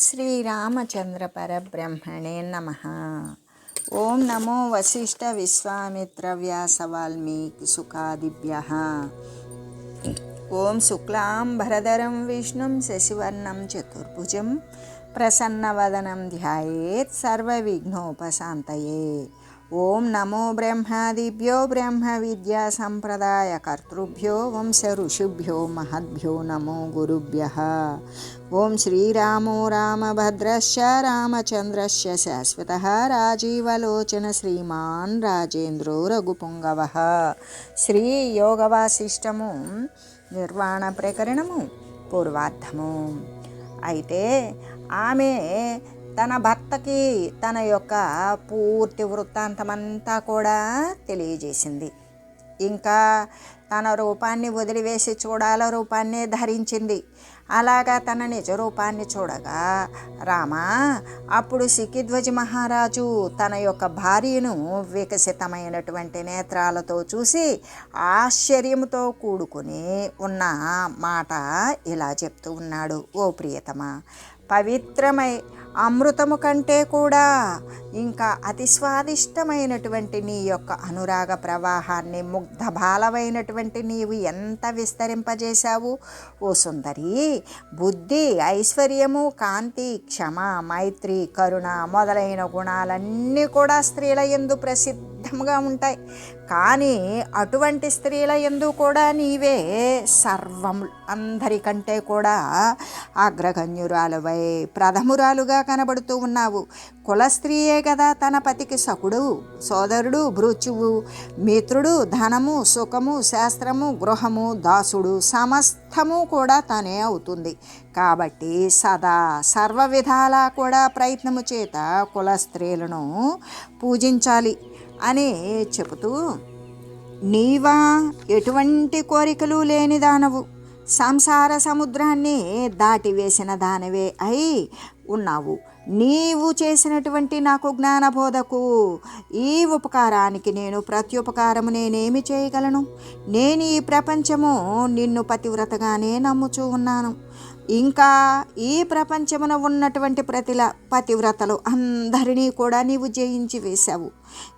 శ్రీరామచంద్ర పరబ్రహ్మణే నమ. ఓం నమో వశిష్ఠ విశ్వామిత్ర వ్యాస వాల్మీకి సుఖాదిభ్య. ఓం శుక్లాం భరధరం విష్ణుం శశివర్ణం చతుర్భుజం ప్రసన్నవదనం ధ్యాయేత్ సర్వవిఘ్నోపశాంతయే. ఓం నమో బ్రహ్మాదిభ్యో బ్రహ్మ విద్యా సంప్రదాయ కర్తృభ్యో వంశ ఋషిభ్యో మహద్భ్యో నమో గురుభ్య. ఓం శ్రీరామో రామభద్రశ్చ రామచంద్రశ్చ శాశ్వత రాజీవలోచన శ్రీమాన్ రాజేంద్రో రఘుపుంగవ. శ్రీ యోగవాసిష్టము నిర్వాణ ప్రకరణము పూర్వార్థము. అయితే ఆమె తన భర్తకి తన యొక్క పూర్తి వృత్తాంతమంతా కూడా తెలియజేసింది. ఇంకా తన రూపాన్ని వదిలివేసి చూడాల రూపాన్నే ధరించింది. అలాగా తన నిజ రూపాన్ని చూడగా రామా అప్పుడు సికిధ్వజ మహారాజు తన యొక్క భార్యను వికసితమైనటువంటి నేత్రాలతో చూసి ఆశ్చర్యంతో కూడుకుని ఉన్న మాట ఇలా చెప్తూ ఉన్నాడు. ఓ ప్రియతమ పవిత్రమై అమృతము కంటే కూడా ఇంకా అతి స్వాదిష్టమైనటువంటి నీ యొక్క అనురాగ ప్రవాహాన్ని ముగ్ధ బాలమైనటువంటి నీవు ఎంత విస్తరింపజేశావు? ఓ సుందరి బుద్ధి ఐశ్వర్యము కాంతి క్షమ మైత్రి కరుణ మొదలైన గుణాలన్నీ కూడా స్త్రీల ఎందు ప్రసిద్ధంగా ఉంటాయి. కానీ అటువంటి స్త్రీల ఎందు కూడా నీవే సర్వం అందరికంటే కూడా అగ్రగణ్యురాలువై ప్రథమురాలుగా కనబడుతూ ఉన్నావు. కుల స్త్రీయే కదా తన పతికి సకుడు సోదరుడు భృచువు మిత్రుడు ధనము సుఖము శాస్త్రము గృహము దాసుడు సమస్తము కూడా తనే అవుతుంది. కాబట్టి సదా సర్వ విధాలా కూడా ప్రయత్నము చేత కుల స్త్రీలను పూజించాలి అని చెబుతూ నీవా ఎటువంటి కోరికలు లేని దానవు. సంసార సముద్రాన్ని దాటివేసిన దానవే అయి ఉన్నావు. నీవు చేసినటువంటి నాకు జ్ఞానబోధకు ఈ ఉపకారానికి నేను ప్రత్యుపకారము నేనేమి చేయగలను? నేను ఈ ప్రపంచము నిన్ను పతివ్రతగానే నమ్ముచూ ఉన్నాను. ఇంకా ఈ ప్రపంచమున ఉన్నటువంటి ప్రతిల పతివ్రతలు అందరినీ కూడా నీవు జయించి వేశావు.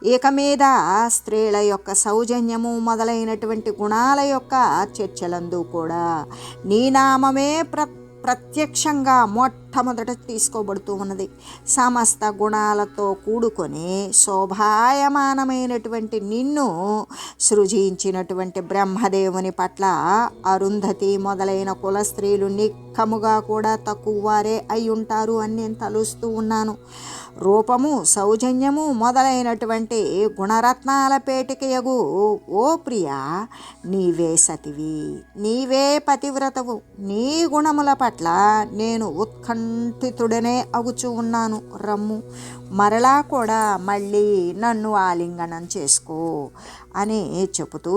ఇక మీద స్త్రీల యొక్క సౌజన్యము మొదలైనటువంటి గుణాల యొక్క చర్చలందు కూడా నీ నామమే ప్ర ప్రత్యక్షంగా మొట్ట మొట్టమొదట తీసుకోబడుతూ ఉన్నది. సమస్త గుణాలతో కూడుకొని శోభాయమానమైనటువంటి నిన్ను సృజించినటువంటి బ్రహ్మదేవుని పట్ల అరుంధతి మొదలైన కుల స్త్రీలు నిక్కముగా కూడా తక్కువ వారే అయి ఉంటారు అని నేను తలుస్తూ ఉన్నాను. రూపము సౌజన్యము మొదలైనటువంటి గుణరత్నాల పేటికయగు ఓ ప్రియ నీవే సతివి నీవే పతివ్రతవు. నీ గుణముల పట్ల నేను ఉత్కంఠితుడనే అగుచూ ఉన్నాను. రమ్ము. మరలా కూడా మళ్ళీ నన్ను ఆలింగనం చేసుకో అని చెబుతూ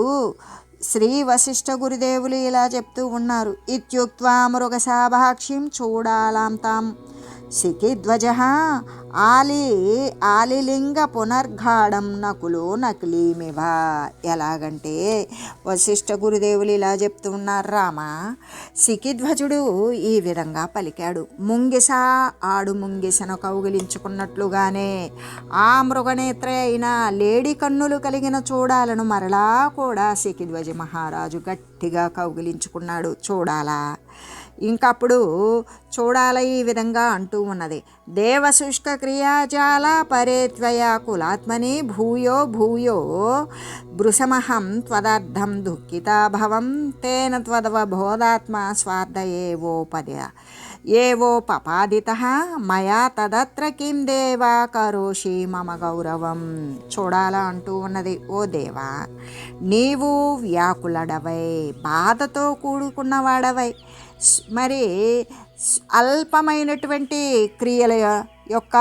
శ్రీ వశిష్ఠ గురుదేవులు ఇలా చెప్తూ ఉన్నారు. ఇత్యుక్వా మృగశాభాక్షిం చూడాలాం తాం శిఖిధ్వజ ఆలి ఆలిలింగ పునర్ఘాడం నకులు నకిలీమివ. ఎలాగంటే వశిష్ఠ గురుదేవులు ఇలా చెప్తున్నారు రామ. శిఖిధ్వజుడు ఈ విధంగా పలికాడు. ముంగిస ఆడు ముంగిసను కౌగిలించుకున్నట్లుగానే ఆ మృగనేత్రే అయిన లేడి కన్నులు కలిగిన చూడాలను మరలా కూడా శిఖిధ్వజ మహారాజు గట్టిగా కౌగిలించుకున్నాడు. చూడాలా? ఇంకప్పుడు చూడాల ఈ విధంగా అంటూ ఉన్నది. దేవశుష్క క్రియాజాల పరేత్వయ కులాత్మని భూయో భూయో భృశమహం త్వదర్థం దుఃఖితాభవం తేన త్వదవ బోధాత్మ స్వార్థ ఏవోపద ఏవోపపాదిత మయా తదత్ర కిం దేవా కరోషి మమ గౌరవం. చూడాలా అంటూ ఉన్నది. ఓ దేవా నీవు వ్యాకులడవై బాధతో కూడుకున్నవాడవై మరి అల్పమైనటువంటి క్రియల యొక్క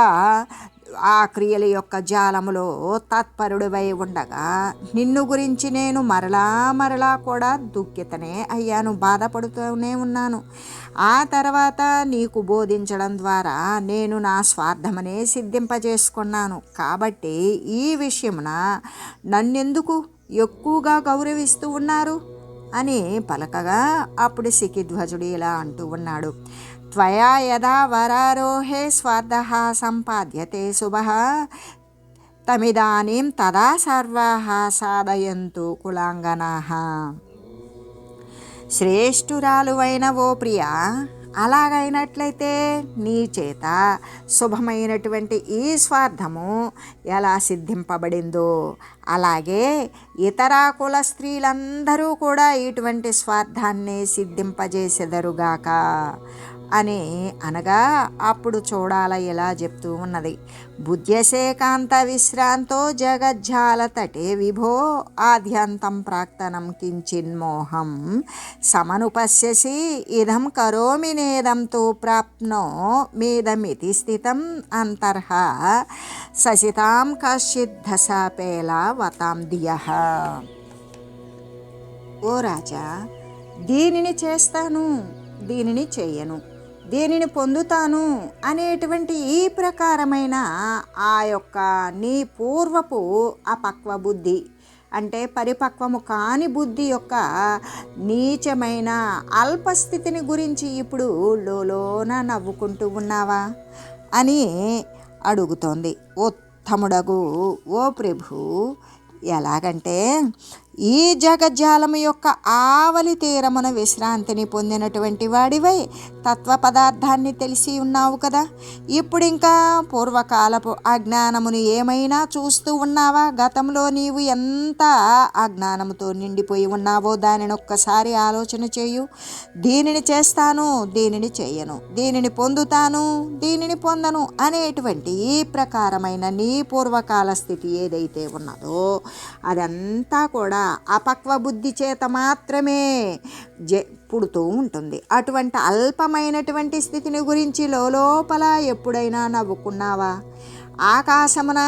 ఆ క్రియల యొక్క జాలములో తత్పరుడివై ఉండగా నిన్ను గురించి నేను మరలా మరలా కూడా దుఃఖితనే అయ్యాను బాధపడుతూనే ఉన్నాను. ఆ తర్వాత నీకు బోధించడం ద్వారా నేను నా స్వార్థమనే సిద్ధింపజేసుకున్నాను. కాబట్టి ఈ విషయమున నన్నెందుకు ఎక్కువగా గౌరవిస్తూ ఉన్నారు? అని పలకగా అప్పుడు సికిధ్వజుడు ఇలా అంటూ ఉన్నాడు. త్వయా యదా వరారోహే స్వార్థ సంపాద్యతే శుభ తమిదానీం తదా సర్వా సాధయంతు కులాంగనా. శ్రేష్ఠురాలువైన ఓ ప్రియా అలాగైనట్లయితే నీ చేత శుభమైనటువంటి ఈ స్వార్థము ఎలా సిద్ధింపబడిందో. అలాగే ఇతర కుల స్త్రీలందరూ కూడా ఇటువంటి స్వార్థాన్ని సిద్ధింపజేసెదరుగాక. అని అనగా అప్పుడు చూడాల ఇలా చెప్తూ ఉన్నది. బుద్ధ్యసేకాంత విశ్రాంతో జగజ్జాల తటే విభో ఆద్యంతం ప్రాక్తనం కించిన్మోహం సమనుపశ్యసి ఇదం కరోమి నేదం ప్రాప్నో మీదమితి స్థితం అంతర్హ. ససితాం కశ్చిద్ధసాపేలా వతాం దియ. ఓ రాజా దీనిని చేస్తాను దీనిని చేయను దీనిని పొందుతాను అనేటువంటి ఈ ప్రకారమైన ఆ యొక్క నీ పూర్వపు అపక్వ బుద్ధి అంటే పరిపక్వము కాని బుద్ధి యొక్క నీచమైన అల్పస్థితిని గురించి ఇప్పుడు లోలోన నవ్వుకుంటూ ఉన్నావా అని అడుగుతోంది. ఉత్తముడగు ఓ ప్రభు ఎలాగంటే ఈ జగజ్జాలము యొక్క ఆవలి తీరమున విశ్రాంతిని పొందినటువంటి వాడివై తత్వ పదార్థాన్ని తెలిసి ఉన్నావు కదా? ఇప్పుడు ఇంకా పూర్వకాలపు అజ్ఞానమును ఏమైనా చూస్తూ ఉన్నావా? గతంలో నీవు ఎంత అజ్ఞానముతో నిండిపోయి ఉన్నావో దానిని ఒక్కసారి ఆలోచన చేయు. దీనిని చేస్తాను దీనిని చేయను. దీనిని పొందుతాను దీనిని పొందను అనేటువంటి ఈ ప్రకారమైన నీ పూర్వకాల స్థితి ఏదైతే ఉన్నదో అదంతా కూడా అపక్వ బుద్ధి చేత మాత్రమే జ పుడుతూ ఉంటుంది. అటువంటి అల్పమైనటువంటి స్థితిని గురించి లోపల ఎప్పుడైనా నవ్వుకున్నావా? ఆకాశమున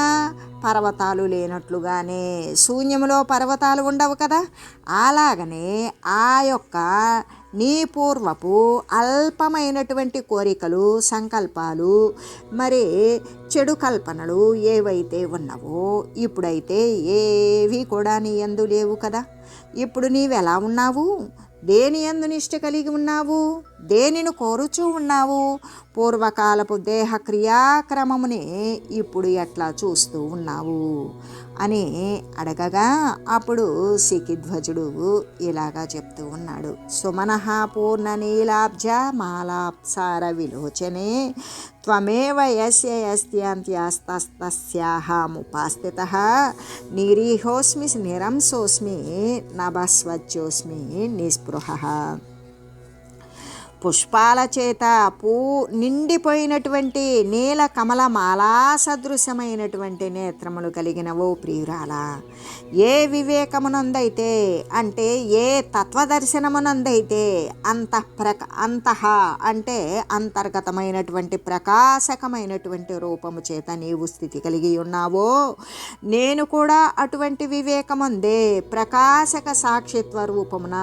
పర్వతాలు లేనట్లుగానే శూన్యములో పర్వతాలు ఉండవు కదా? అలాగనే ఆ యొక్క నీ పూర్వపు అల్పమైనటువంటి కోరికలు సంకల్పాలు మరి చెడు కల్పనలు ఏవైతే ఉన్నవో ఇప్పుడైతే ఏవి కూడా నీ ఎందు లేవు కదా. ఇప్పుడు నీవెలా ఉన్నావు? దేని ఎందు నిష్ట కలిగి ఉన్నావు? దేనిని కోరుచూ ఉన్నావు? పూర్వకాలపు దేహ క్రియాక్రమముని ఇప్పుడు ఎట్లా చూస్తూ ఉన్నావు? అని అడగగా అప్పుడు సికిధ్వజుడు ఇలాగా చెప్తూ ఉన్నాడు. సుమనః పూర్ణ నీలాబ్జ మాలాప్సార విలోచనే త్వమేవ యస్య యస్త్యంత్యస్తస్యాహముపాస్థిత నిరీహోస్మి నిరంసోస్మి నభస్వచ్చోస్మి నిస్పృహ. పుష్పాల చేత పూ నిండిపోయినటువంటి నీల కమల మాలా సదృశమైనటువంటి నేత్రములు కలిగిన ఓ ప్రియురాల. ఏ వివేకమునందైతే అంటే ఏ తత్వదర్శనమునందైతే అంత ప్రక అంతః అంటే అంతర్గతమైనటువంటి ప్రకాశకమైనటువంటి రూపము చేత నీవు స్థితి కలిగి ఉన్నావో నేను కూడా అటువంటి వివేకముందే ప్రకాశక సాక్షిత్వ రూపమున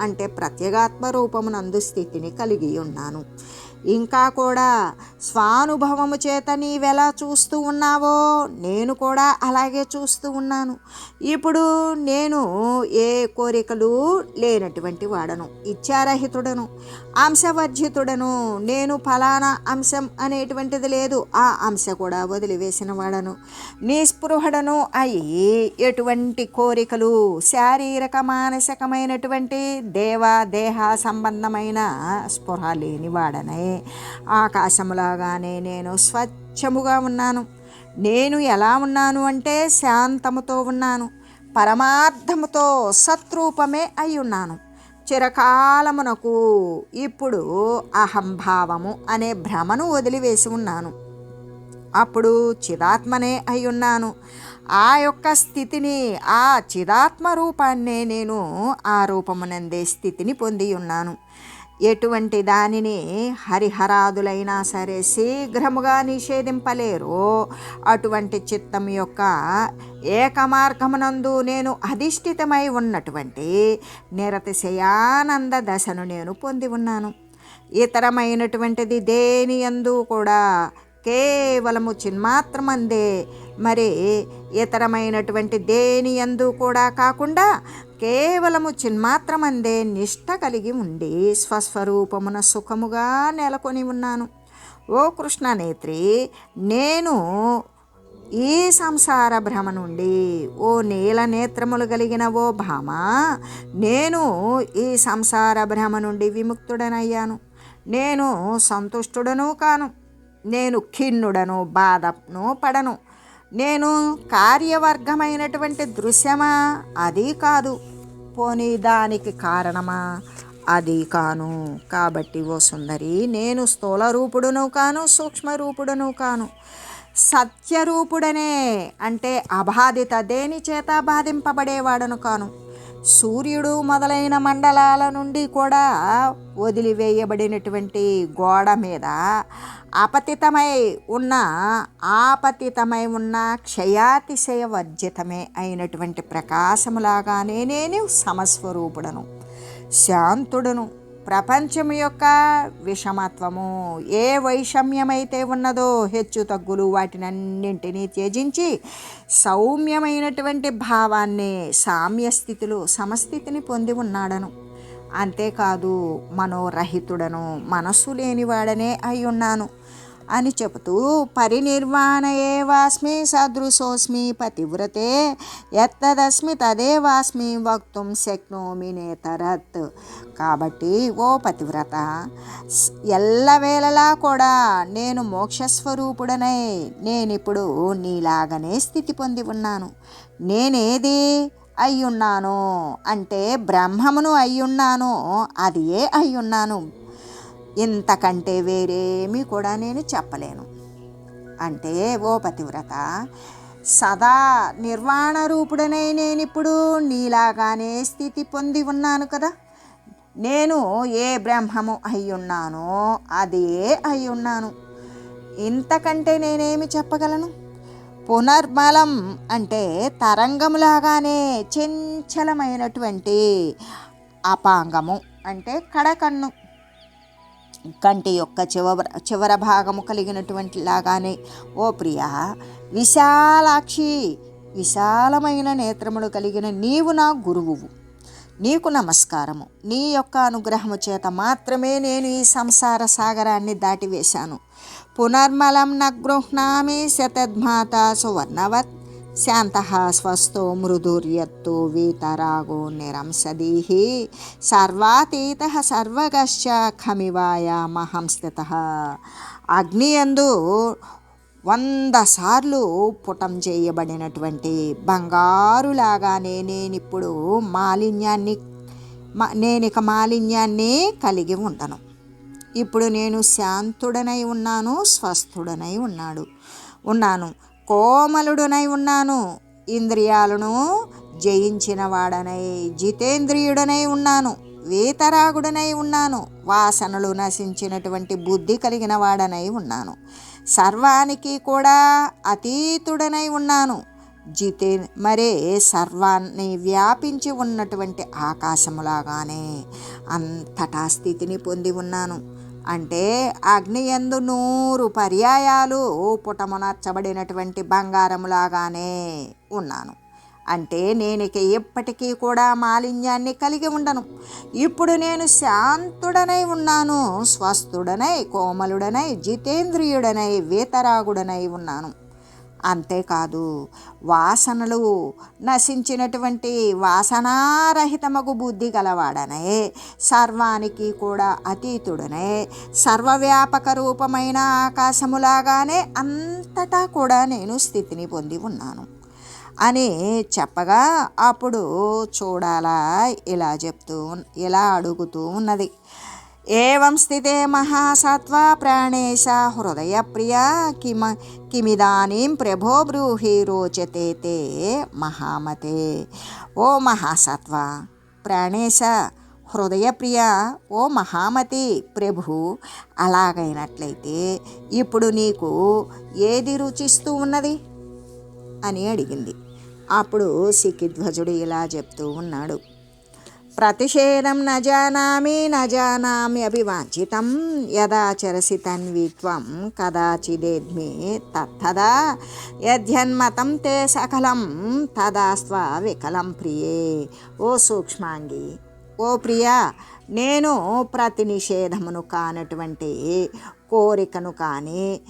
అంటే ప్రత్యేగాత్మ రూపమునందు స్థితిని కలిగి ఉన్నాను ఇంకా కూడా స్వానుభవము చేత నీవెలా చూస్తూ ఉన్నావో నేను కూడా అలాగే చూస్తూ ఉన్నాను. ఇప్పుడు నేను ఏ కోరికలు లేనటువంటి వాడను ఇచ్చారహితుడను అంశవర్జితుడను నేను ఫలానా అంశం అనేటువంటిది లేదు ఆ అంశ కూడా వదిలివేసిన వాడను. నిస్పృహడను అయి ఎటువంటి కోరికలు శారీరక మానసికమైనటువంటి దేవ దేహ సంబంధమైన స్పృహ లేని వాడనే. ఆకాశములాగానే నేను స్వచ్ఛముగా ఉన్నాను. నేను ఎలా ఉన్నాను అంటే శాంతముతో ఉన్నాను. పరమార్థముతో సత్రూపమే అయి ఉన్నాను. చిరకాలమునకు ఇప్పుడు అహంభావము అనే భ్రమను వదిలివేసి ఉన్నాను. అప్పుడు చిదాత్మనే అయి ఉన్నాను. ఆ యొక్క స్థితిని ఆ చిదాత్మ రూపాన్నే నేను ఆ రూపమునందే స్థితిని పొంది ఉన్నాను. ఎటువంటి దానిని హరిహరాదులైనా సరే శీఘ్రముగా నిషేధింపలేరు. అటువంటి చిత్తం యొక్క ఏకమార్గమునందు నేను అధిష్ఠితమై ఉన్నటువంటి నిరతిశయానంద దశను నేను పొంది ఉన్నాను. ఇతరమైనటువంటిది దేని యందు కూడా కేవలము చిన్మాత్రమందే మరి ఇతరమైనటువంటి దేని ఎందు కూడా కాకుండా కేవలము చిన్మాత్రమందే నిష్ట కలిగి ఉండి స్వస్వరూపమున సుఖముగా నెలకొని ఉన్నాను. ఓ కృష్ణనేత్రి నేను ఈ సంసార భ్రమ నుండి ఓ నీల నేత్రములు కలిగిన ఓ భామ నేను ఈ సంసార భ్రమ నుండి విముక్తుడనయ్యాను. నేను సంతుష్టుడను కాను నేను ఖిన్నుడను బాధను పడను. నేను కార్యవర్గమైనటువంటి దృశ్యమా? అది కాదు. పోనీ దానికి కారణమా? అది కాను. కాబట్టి ఓ సుందరి నేను స్థూల రూపుడును కాను సూక్ష్మ రూపుడును కాను. సత్యరూపుడనే అంటే అబాధిత దేని చేత బాధింపబడేవాడను కాను? సూర్యుడు మొదలైన మండలాల నుండి కూడా వదిలివేయబడినటువంటి గోడ మీద అపతితమై ఉన్న ఆపతితమై ఉన్న క్షయాతిశయ వర్జితమే అయినటువంటి ప్రకాశములాగానే నేను సమస్వరూపుడను శాంతుడను. ప్రపంచం యొక్క విషమత్వము ఏ వైషమ్యమైతే ఉన్నదో హెచ్చు తగ్గులు వాటినన్నింటినీ త్యజించి సౌమ్యమైనటువంటి భావాన్ని సామ్య స్థితిలో సమస్థితిని పొంది ఉన్నాడను. అంతేకాదు మనోరహితుడను మనస్సు లేనివాడనే అయి ఉన్నాను. అని చెబుతూ పరినిర్వాణ ఏవాస్మి సదృశోస్మి పతివ్రతే ఎత్తదస్మి తదేవాస్మి వక్తుం శక్నోమి నేతరత్. కాబట్టి ఓ పతివ్రత ఎల్లవేళలా కూడా నేను మోక్షస్వరూపుడనై నేనిప్పుడు నీలాగనే స్థితి పొంది ఉన్నాను. నేనేది అయ్యున్నాను అంటే బ్రహ్మమును అయ్యున్నాను అది ఏ అయ్యున్నాను. ఇంతకంటే వేరేమీ కూడా నేను చెప్పలేను. అంటే ఓ పతివ్రత సదా నిర్వాణ రూపుడనై నేనిప్పుడు నీలాగానే స్థితి పొంది ఉన్నాను కదా. నేను ఏ బ్రహ్మము అయ్యున్నానో అదే అయ్యున్నాను. ఇంతకంటే నేనేమి చెప్పగలను? పునర్మలం అంటే తరంగములాగానే చంచలమైనటువంటి అపాంగము అంటే కడకన్ను. కంటి యొక్క చివర చివర భాగము కలిగినటువంటి లాగానే ఓ ప్రియా విశాలాక్షి విశాలమైన నేత్రములు కలిగిన నీవు నా గురువువు. నీకు నమస్కారము. నీ యొక్క అనుగ్రహము చేత మాత్రమే నేను ఈ సంసార సాగరాన్ని దాటివేశాను. పునర్మలం నగృహ్ణామి శతద్మాత సువర్ణవత్. శాంత స్వస్థో మృదుర్యత్తు వీతరాగో నిరంసదీహి. సర్వాతీత సర్వగశ్చ ఖమివాయామహం స్థిత. అగ్నియందు వంద సార్లు పుటం చేయబడినటువంటి బంగారులాగానే నేనిప్పుడు మాలిన్యాన్ని మ- నేనిక మాలిన్యాన్ని కలిగి ఉండను ఇప్పుడు నేను శాంతుడనై ఉన్నాను స్వస్థుడనై ఉన్నాడు ఉన్నాను. కోమలుడనై ఉన్నాను. ఇంద్రియాలను జయించిన వాడనై జితేంద్రియుడనై ఉన్నాను. వీతరాగుడనై ఉన్నాను. వాసనలు నశించినటువంటి బుద్ధి కలిగిన వాడనై ఉన్నాను. సర్వానికి కూడా అతీతుడనై ఉన్నాను. జితే మరే సర్వాన్ని వ్యాపించి ఉన్నటువంటి ఆకాశములాగానే అంతటా స్థితిని పొంది ఉన్నాను. అంటే అగ్నియందు నూరు పర్యాయాలు పుటమునర్చబడినటువంటి బంగారములాగానే ఉన్నాను. అంటే నేను ఇక ఎప్పటికీ కూడా మాలిన్యాన్ని కలిగి ఉండను. ఇప్పుడు నేను శాంతుడనై ఉన్నాను స్వస్థుడనై కోమలుడనై జితేంద్రియుడనై వేతరాగుడనై ఉన్నాను. అంతేకాదు వాసనలు నశించినటువంటి వాసనారహితమగు బుద్ధి గలవాడనే సర్వానికి కూడా అతీతుడనే సర్వవ్యాపక రూపమైన ఆకాశములాగానే అంతటా కూడా నేను స్థితిని పొంది ఉన్నాను. అని చెప్పగా అప్పుడు చూడాలా ఇలా చెప్తూ ఇలా అడుగుతూ ఉన్నది. ఏం స్థితే మహాసత్వ ప్రాణేశ హృదయ ప్రియ కిమ కిమిదానీం ప్రభో బ్రూహి రోచతే తే మహామతే ఓ మహాసత్వ ప్రాణేశ హృదయప్రియ ఓ మహామతి ప్రభు అలాగైనట్లయితే ఇప్పుడు నీకు ఏది రుచిస్తూ ఉన్నది? అని అడిగింది. అప్పుడు సికిధ్వజుడు ఇలా చెప్తూ ఉన్నాడు. ప్రతిషేధం న జానామి న జానామి అభివాంఛితం. యదాచరసి తన్వి త్వం కదాచిదేద్మి తత్తదా. యద్యన్మతం తే సకలం తదాస్వ వికలం ప్రియే. ఓ సూక్ష్మాంగి ఓ ప్రియా నేను ప్రతి నిషేధమును కానటువంటి కోరికను కానీ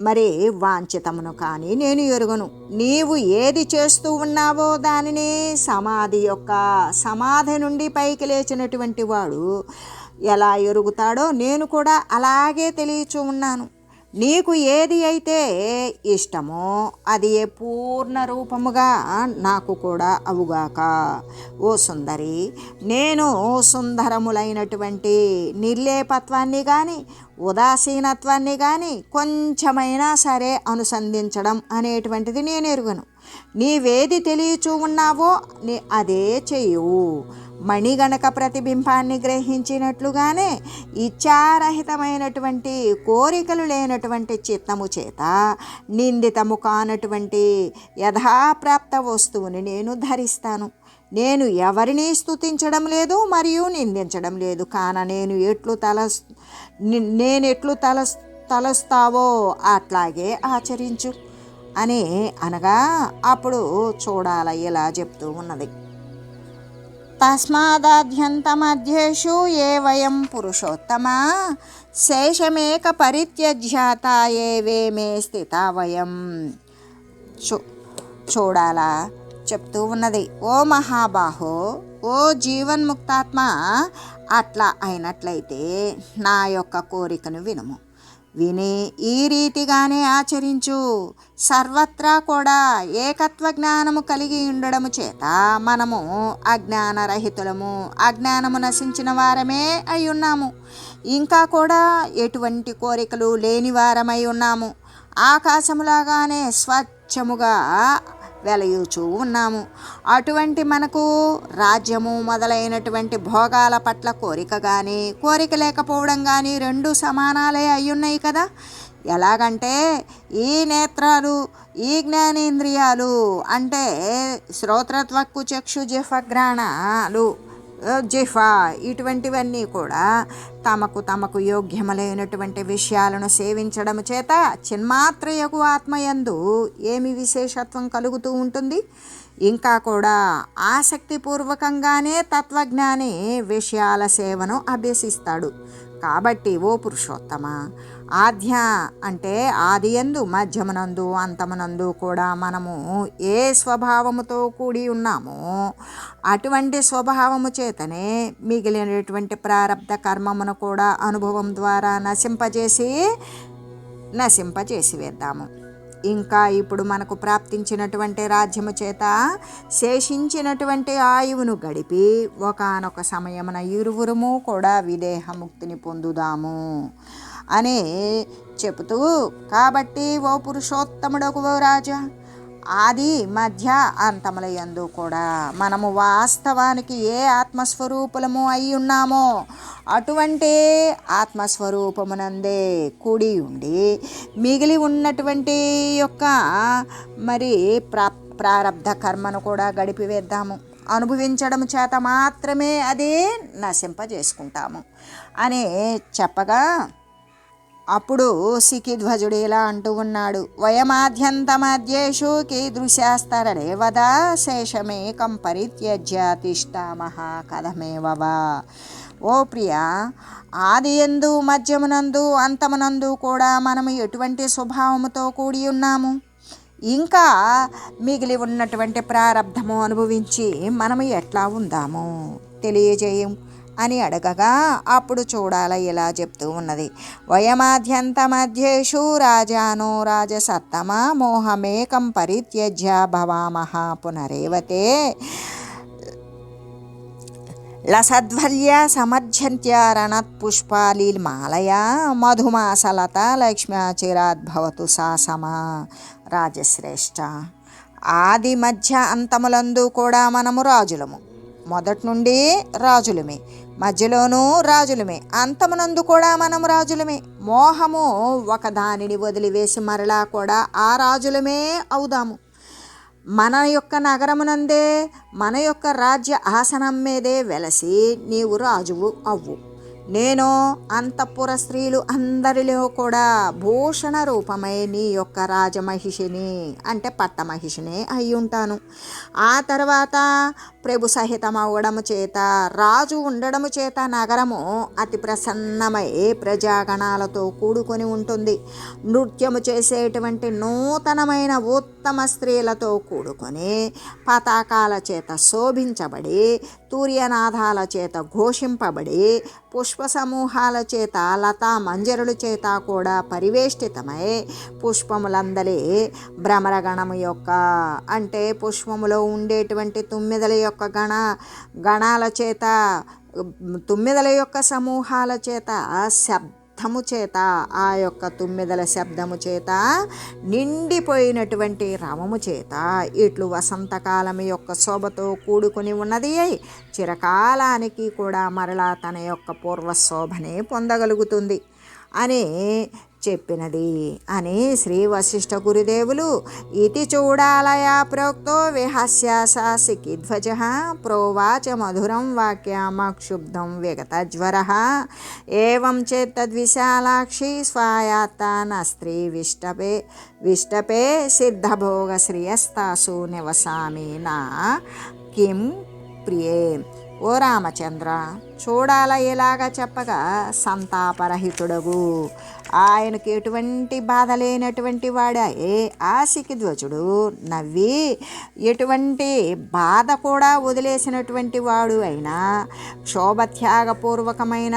మరి వాంఛితమును కానీ నేను ఎరుగను. నీవు ఏది చేస్తూ ఉన్నావో దానిని సమాధి యొక్క సమాధి నుండి పైకి లేచినటువంటి వాడు ఎలా ఎరుగుతాడో నేను కూడా అలాగే తెలియచూ ఉన్నాను. నీకు ఏది అయితే ఇష్టమో అది ఏ పూర్ణ రూపముగా నాకు కూడా అవుగాక. ఓ సుందరి నేను సుందరములైనటువంటి నిర్లేపత్వాన్ని కానీ ఉదాసీనత్వాన్ని కానీ కొంచెమైనా సరే అనుసంధించడం అనేటువంటిది నేను ఎరుగను. నీవేది తెలియచూ ఉన్నావో నీ అదే చెయ్యు మణిగణక ప్రతిబింబాన్ని గ్రహించినట్లుగానే ఇచ్చారహితమైనటువంటి కోరికలు లేనటువంటి చిత్తము చేత నిందితము కానటువంటి యథాప్రాప్త వస్తువుని నేను ధరిస్తాను. నేను ఎవరిని స్థుతించడం లేదు మరియు నిందించడం లేదు. కాన నేను ఎట్లు తల నేను ఎట్లు తల తలస్తావో అట్లాగే ఆచరించు. అని అనగా అప్పుడు చూడాల ఇలా చెప్తూ ఉన్నది. తస్మాదాద్యంతమధ్యేషు ఏ వయం పురుషోత్తమ? శేషమేక పరిత్యజ్యాత ఏవే మే స్థిత వయం. చూ చూడాలా? చెప్తూ ఉన్నది. ఓ మహాబాహో ఓ జీవన్ముక్తాత్మ అట్లా అయినట్లయితే నా యొక్క కోరికను వినుము. విని ఈ రీతిగానే ఆచరించు. సర్వత్రా కూడా ఏకత్వ జ్ఞానము కలిగి ఉండడము చేత మనము అజ్ఞానరహితులము. అజ్ఞానము నశించిన వారమే అయి ఉన్నాము ఇంకా కూడా ఎటువంటి కోరికలు లేని వారమై ఉన్నాము. ఆకాశములాగానే స్వచ్ఛముగా వెలయుచూ ఉన్నాము. అటువంటి మనకు రాజ్యము మొదలైనటువంటి భోగాల పట్ల కోరిక కానీ కోరిక లేకపోవడం కానీ రెండు సమానాలే అయ్యున్నాయి కదా. ఎలాగంటే ఈ నేత్రాలు ఈ జ్ఞానేంద్రియాలు అంటే శ్రోత్రత్వక్కు చక్షు జిహ్వగ్రాణాలు జిఫా ఇటువంటివన్నీ కూడా తమకు తమకు యోగ్యములైనటువంటి విషయాలను సేవించడం చేత చిన్మాత్రయకు ఆత్మయందు ఏమి విశేషత్వం కలుగుతూ ఉంటుంది? ఇంకా కూడా ఆసక్తిపూర్వకంగానే తత్వజ్ఞాని విషయాల సేవను అభ్యసిస్తాడు. కాబట్టి ఓ పురుషోత్తమ ఆధ్య అంటే ఆది ఎందు అంతమనందు అంతమునందు కూడా మనము ఏ స్వభావముతో కూడి ఉన్నామో అటువంటి స్వభావము చేతనే మిగిలినటువంటి ప్రారంధ కర్మమును కూడా అనుభవం ద్వారా నశింపజేసి నశింపజేసి వేద్దాము. ఇంకా ఇప్పుడు మనకు ప్రాప్తించినటువంటి రాజ్యము చేత శేషించినటువంటి ఆయువును గడిపి ఒకనొక సమయమున ఇరువురుము కూడా విదేహముక్తిని పొందుదాము. అని చెబుతూ కాబట్టి ఓ పురుషోత్తముడకు ఓ రాజా ఆది మధ్య అంతముల యందు కూడా మనము వాస్తవానికి ఏ ఆత్మస్వరూపులము అయి ఉన్నామో అటువంటి ఆత్మస్వరూపమునందే కూడి ఉండి మిగిలి ఉన్నటువంటి యొక్క మరి ప్రా ప్రారంధ కర్మను కూడా గడిపివేద్దాము. అనుభవించడం చేత మాత్రమే అది నశింపజేసుకుంటాము. అని చెప్పగా అప్పుడు సికిధ్వజుడు ఇలా అంటూ ఉన్నాడు వయమాద్యంతమధ్యేషు కీదృశాస్తరణే వదా శేషమేకం పరిత్యజ్య తిష్టామహ కథమేవవా ఓ ప్రియ ఆది ఎందు మధ్యమునందు అంతమునందు కూడా మనము ఎటువంటి స్వభావముతో కూడి ఉన్నాము? ఇంకా మిగిలి ఉన్నటువంటి ప్రారంధము అనుభవించి మనము ఎట్లా ఉందాము? తెలియజేయం అని అడగగా అప్పుడు చూడాల ఇలా చెప్తూ ఉన్నది. వయమాద్యంత మధ్యేషు రాజానో రాజసత్తమ మోహమేకం పరిత్యజ్య భవామహ పునరేవతే. లసద్వల్య సమర్జంత్యారణత్ పుష్పాలీమాలయ మధుమాసలత లక్ష్మ్యాచిరాద్ భవతు సాసమా రాజశ్రేష్ఠ ఆది మధ్య అంతములందు కూడా మనము రాజులము. మొదటి నుండి రాజులమే. మధ్యలోనూ రాజులమే. అంతమునందు కూడా మనం రాజులమే. మోహము ఒక దానిని వదిలివేసి మరలా కూడా ఆ రాజులమే అవుదాము. మన యొక్క నగరమునందే మన యొక్క రాజ్య ఆసనం మీదే వెలసి నీవు రాజువు అవ్వు. నేను అంతఃపుర స్త్రీలు అందరిలో కూడా భూషణ రూపమై నీ యొక్క రాజమహిషిని అంటే పట్టమహిషిని అయి ఉంటాను ఆ తర్వాత ప్రభు సహితమవ్వడము చేత రాజు ఉండడము చేత నగరము అతి ప్రసన్నమై ప్రజాగణాలతో కూడుకొని ఉంటుంది. నృత్యము చేసేటువంటి నూతనమైన ఉత్తమ స్త్రీలతో కూడుకొని పతాకాల చేత శోభించబడి తూర్యనాథాల చేత ఘోషింపబడి పుష్ప సమూహాల చేత లతా మంజరుల చేత కూడా పరివేష్టితమై పుష్పములందలి భ్రమరగణము యొక్క అంటే పుష్పములో ఉండేటువంటి తుమ్మిదల యొక్క గణ గణాల చేత తుమ్మిదల యొక్క సమూహాల చేత శబ్దము చేత ఆ యొక్క తుమ్మిదల శబ్దము చేత నిండిపోయినటువంటి రవము చేత ఇట్లు వసంతకాలం యొక్క శోభతో కూడుకుని ఉన్నది అయి చిరకాలానికి కూడా మరలా తన యొక్క పూర్వ శోభనే పొందగలుగుతుంది. అని చెప్పినది అని శ్రీ వశిష్ఠ గురుదేవులు ఇది చూడాలయా ప్రోక్తో విహాస్యాసాసికి ధ్వజ ప్రోవాచ మధురం వాక్యామక్షుబ్ధం విగతజ్వర ఏం చేత్తద్విశాలాక్షి స్వాయాత్తాన స్త్రీ విష్టపే విష్టపే సిద్ధభోగ శ్రియస్తాసు నివసామి నా. కిం ప్రియే ఓ రామచంద్ర. చూడాల ఎలాగా చెప్పగా సంతాపరహితుడగు. ఆయనకి ఎటువంటి బాధ లేనటువంటి వాడే ఆశికి ధ్వజుడు. నవ్వి ఎటువంటి బాధ కూడా వదిలేసినటువంటి వాడు అయినా క్షోభత్యాగపూర్వకమైన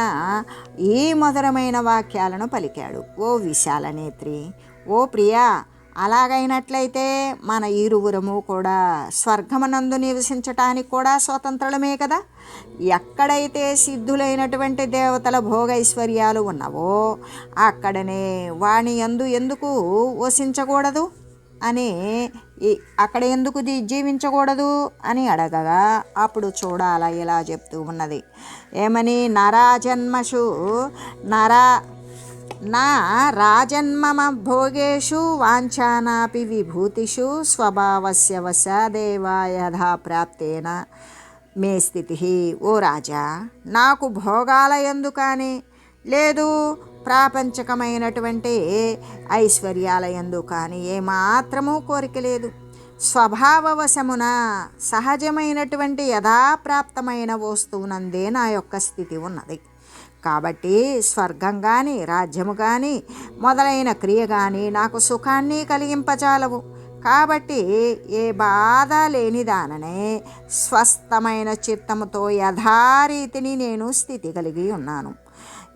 ఈ మధురమైన వాక్యాలను పలికాడు. ఓ విశాల నేత్రి ఓ ప్రియా అలాగైనట్లయితే మన ఇరువురము కూడా స్వర్గమనందు నివసించటానికి కూడా స్వతంత్రులమే కదా. ఎక్కడైతే సిద్ధులైనటువంటి దేవతల భోగైశ్వర్యాలు ఉన్నవో అక్కడనే వాణి ఎందు ఎందుకు వసించకూడదు అని అక్కడ ఎందుకు జీవించకూడదు అని అడగగా అప్పుడు చూడాల ఇలా చెప్తూ ఉన్నది. ఏమని నరాజన్మషు నరా నా రాజన్మమ భోగేషు వాంఛానాపి విభూతిషు స్వభావస్య వశాదేవా ప్రాప్తేన. మే స్థితి ఓ రాజా నాకు భోగాల ఎందు కానీ లేదు ప్రాపంచకమైనటువంటి ఐశ్వర్యాల ఎందు కానీ ఏమాత్రమూ కోరిక లేదు. స్వభావవశమున సహజమైనటువంటి యథాప్రాప్తమైన వస్తువునందే నా యొక్క స్థితి ఉన్నది. కాబట్టి స్వర్గం కానీ రాజ్యము కానీ మొదలైన క్రియ కానీ నాకు సుఖాన్ని కలిగింపచాలవు కాబట్టి ఏ బాధ లేని దాననే స్వస్థమైన చిత్తముతో యథారీతిని నేను స్థితి కలిగి ఉన్నాను.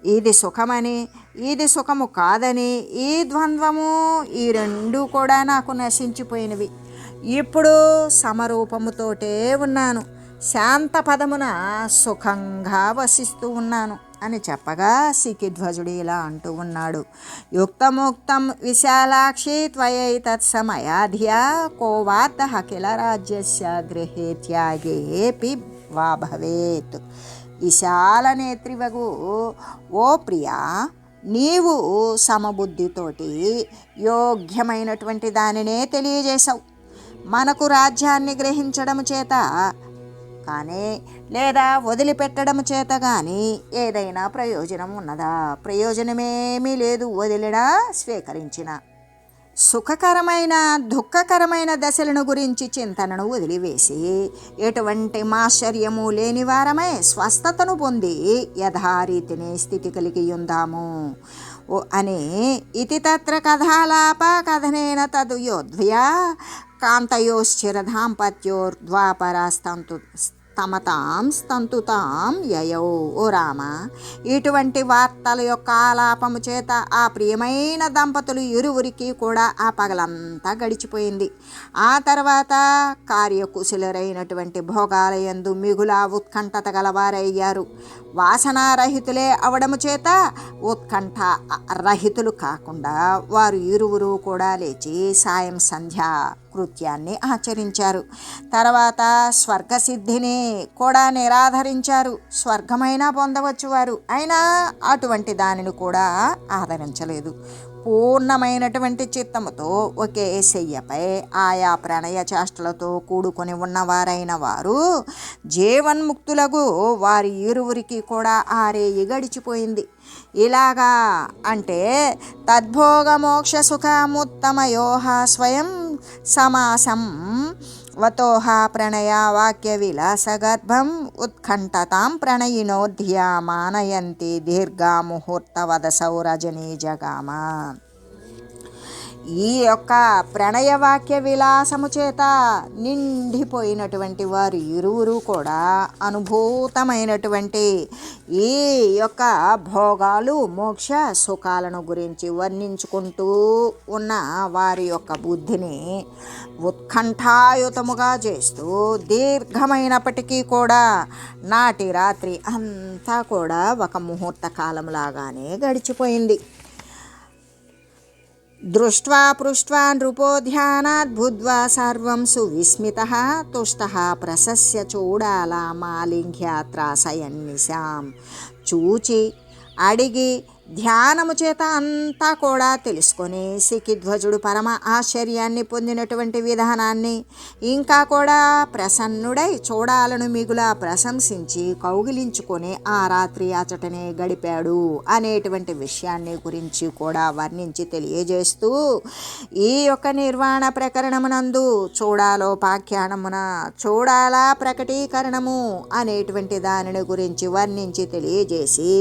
ఇది సుఖమని ఇది సుఖము కాదని ఈ ద్వంద్వము ఈ రెండు కూడా నాకు నశించిపోయినవి. ఇప్పుడు సమరూపముతోటే ఉన్నాను. శాంత పదమున సుఖంగా వసిస్తూ ఉన్నాను. అని చెప్పగా సికిధ్వజుడు ఇలా అంటూ ఉన్నాడు. యుక్తముక్తం విశాలాక్షి త్వయై తత్సమయాధ్యా కోవార్త కిల రాజ్యస్య గృహే త్యాగేపి వా భవేత్. విశాల నేత్రివగు ఓ ప్రియా నీవు సమబుద్ధితోటి యోగ్యమైనటువంటి దానినే తెలియజేశావు. మనకు రాజ్యాన్ని గ్రహించడం చేత కానీ లేదా వదిలిపెట్టడం చేత కానీ ఏదైనా ప్రయోజనం ఉన్నదా? ప్రయోజనమేమీ లేదు వదిలినా స్వీకరించిన. సుఖకరమైన దుఃఖకరమైన దశలను గురించి చింతనను వదిలివేసి ఎటువంటి మాశ్చర్యము లేని వారమై స్వస్థతను పొంది యథారీతిని స్థితి కలిగి ఉందాము అని ఇతి తత్ర కథాలాప కథనేన తదు యోధ్వ్యా కాంతయోశ్చిరధాంపత్యోర్ద్వాపరాస్తంతు తమతాం స్తంతుతాం యయౌ ఓ రామ. ఇటువంటి వార్తల యొక్క ఆలాపము చేత ఆ ప్రియమైన దంపతులు ఇరువురికి కూడా ఆ పగలంతా గడిచిపోయింది. ఆ తర్వాత కార్యకుశలరైనటువంటి భోగాలయందు మిగుల ఉత్కంఠత గలవారయ్యారు. వాసనారహితులే అవడము చేత ఉత్కంఠ రహితులు కాకుండా వారు ఇరువురు కూడా లేచి సాయం సంధ్య కృత్యాన్ని ఆచరించారు. తర్వాత స్వర్గసిద్ధిని కూడా నిరాధరించారు. స్వర్గమైనా పొందవచ్చు వారు. అయినా అటువంటి దానిని కూడా ఆదరించలేదు. పూర్ణమైనటువంటి చిత్తముతో ఒకే శయ్యపై ఆయా ప్రణయ చేష్టలతో కూడుకొని ఉన్నవారైన వారు జీవన్ముక్తులకు వారి ఇరువురికి కూడా ఆరేయి గడిచిపోయింది. ఇలాగా అంటే తద్భోగమోక్ష సుఖముత్తమయోహ స్వయం సమాసం వతోహ ప్రణయ వాక్య విలాస గర్భం ఉత్కంఠతాం ప్రణయినోధ్యా మానయంతి దీర్ఘా ముహూర్తవదసౌ రజనీ జగామ ఈ యొక్క ప్రణయవాక్య విలాసము చేత నిండిపోయినటువంటి వారు ఇరువురు కూడా అనుభూతమైనటువంటి ఈ యొక్క భోగాలు మోక్ష సుఖాలను గురించి వర్ణించుకుంటూ ఉన్న వారి యొక్క బుద్ధిని ఉత్కంఠాయుతముగా చేస్తూ దీర్ఘమైనప్పటికీ కూడా నాటి రాత్రి అంతా కూడా ఒక ముహూర్త కాలంలాగానే గడిచిపోయింది. దృష్ట్వా పృష్ట్వా నృపో ధ్యానాత్ భూద్వా సర్వం సువిస్మిత తుష్ట ప్రశస్య చూడాల మాలింఘ్యాత్రాసయన్నిశాం చూచి అడిగి ధ్యానము చేత అంతా కూడా తెలుసుకొని సికిధ్వజుడు పరమ ఆశ్చర్యాన్ని పొందినటువంటి విధానాన్ని ఇంకా కూడా ప్రసన్నుడై చూడాలను మిగులా ప్రశంసించి కౌగిలించుకొని ఆ రాత్రి అచటనే గడిపాడు అనేటువంటి విషయాన్ని గురించి కూడా వర్ణించి తెలియజేస్తూ ఈ యొక్క నిర్వాణ ప్రకరణమునందు చూడాలోపాఖ్యానమున చూడాలా ప్రకటీకరణము అనేటువంటి దానిని గురించి వర్ణించి తెలియజేసి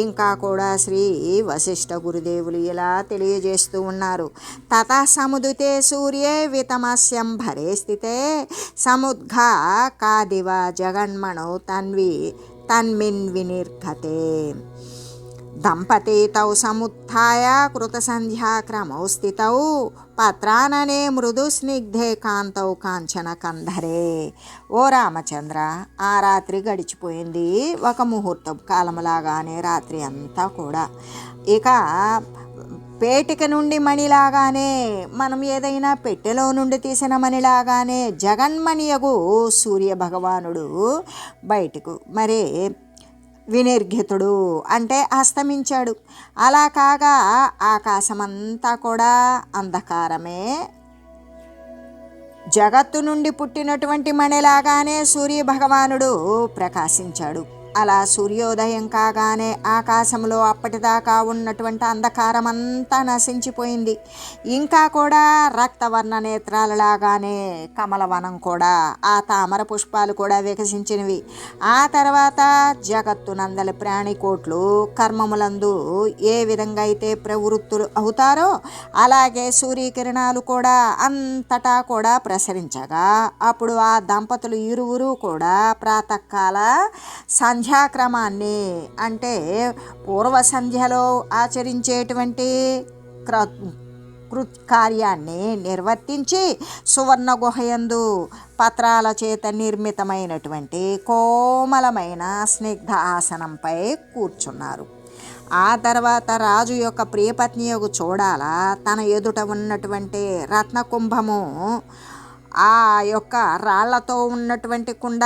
ఇంకా కూడా శ్రీ వశిష్ఠ గురుదేవులు ఇలా తెలియజేస్తూ ఉన్నారు. తత సముదితే సూర్యే వితమస్యం భరే స్థితే సముద్ఘా కాదివ జగన్మణౌ తన్వి తన్మిన్ వినిర్ఘతే. దంపతీతౌ తౌ కృత కృతసంధ్యాక్రమౌ స్థితౌ పత్రాననే మృదు స్నిగ్ధే కాంతౌ కాంచన కంధరే ఓ రామచంద్ర ఆ రాత్రి గడిచిపోయింది ఒక ముహూర్తం కాలంలాగానే రాత్రి అంతా కూడా ఇక పేటిక నుండి మణిలాగానే మనం ఏదైనా పెట్టెలో నుండి తీసిన మణిలాగానే జగన్మణియగు సూర్య భగవానుడు బయటకు మరి వినిర్ఘితుడు అంటే అస్తమించాడు. అలా కాగా ఆకాశమంతా కూడా అంధకారమే. జగత్తు నుండి పుట్టినటువంటి మణిలాగానే సూర్య భగవానుడు ప్రకాశించాడు. అలా సూర్యోదయం కాగానే ఆకాశంలో అప్పటిదాకా ఉన్నటువంటి అంధకారం అంతా నశించిపోయింది. ఇంకా కూడా రక్తవర్ణ నేత్రాలలాగానే కమలవనం కూడా ఆ తామర పుష్పాలు కూడా వికసించినవి. ఆ తర్వాత జగత్తు నందలి ప్రాణికోట్లు కర్మములందు ఏ విధంగా అయితే ప్రవృత్తులు అవుతారో అలాగే సూర్యకిరణాలు కూడా అంతటా కూడా ప్రసరించగా అప్పుడు ఆ దంపతులు ఇరువురు కూడా ప్రాతకాల సంధ్యాక్రమాన్ని అంటే పూర్వ సంధ్యలో ఆచరించేటువంటి క్ర కృత్కార్యాన్ని నిర్వర్తించి సువర్ణ గుహయందు పత్రాల చేత నిర్మితమైనటువంటి కోమలమైన స్నిగ్ధ ఆసనంపై కూర్చున్నారు. ఆ తర్వాత రాజు యొక్క ప్రియపత్ని యొక్క చూడాల తన ఎదుట ఉన్నటువంటి రత్నకుంభము ఆ యొక్క రాళ్ళతో ఉన్నటువంటి కుండ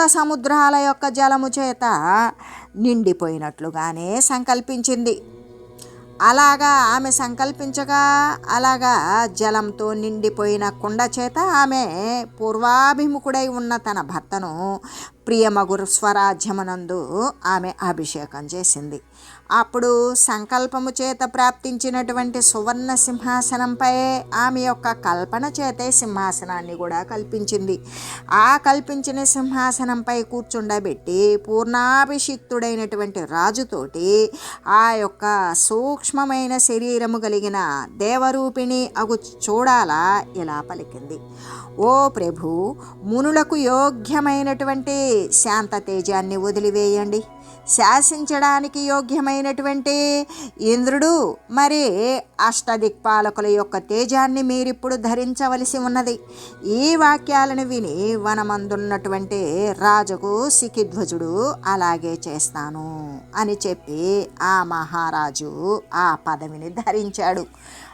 సప్త సముద్రాల యొక్క జలము చేత నిండిపోయినట్లుగానే సంకల్పించింది. అలాగా ఆమె సంకల్పించగా అలాగా జలంతో నిండిపోయిన కుండ చేత ఆమె పూర్వాభిముఖుడై ఉన్న తన భర్తను ప్రియమగురు స్వరాజ్యమనందు ఆమె అభిషేకం చేసింది. అప్పుడు సంకల్పము చేత ప్రాప్తించినటువంటి సువర్ణ సింహాసనంపై ఆమె యొక్క కల్పన చేతే సింహాసనాన్ని కూడా కల్పించింది. ఆ కల్పించిన సింహాసనంపై కూర్చుండబెట్టి పూర్ణాభిషిక్తుడైనటువంటి రాజుతోటి ఆ యొక్క సూక్ష్మమైన శరీరము కలిగిన దేవరూపిణి అగు చూడాలా ఇలా పలికింది. ఓ ప్రభు మునులకు యోగ్యమైనటువంటి శాంత తేజాన్ని వదిలివేయండి. శాసించడానికి యోగ్యమైనటువంటి ఇంద్రుడు మరి అష్టదిక్పాలకుల యొక్క తేజాన్ని మీరిప్పుడు ధరించవలసి ఉన్నది. ఈ వాక్యాలను విని వనమందున్నటువంటి రాజుకు సికిధ్వజుడు అలాగే చేస్తాను అని చెప్పి ఆ మహారాజు ఆ పదవిని ధరించాడు.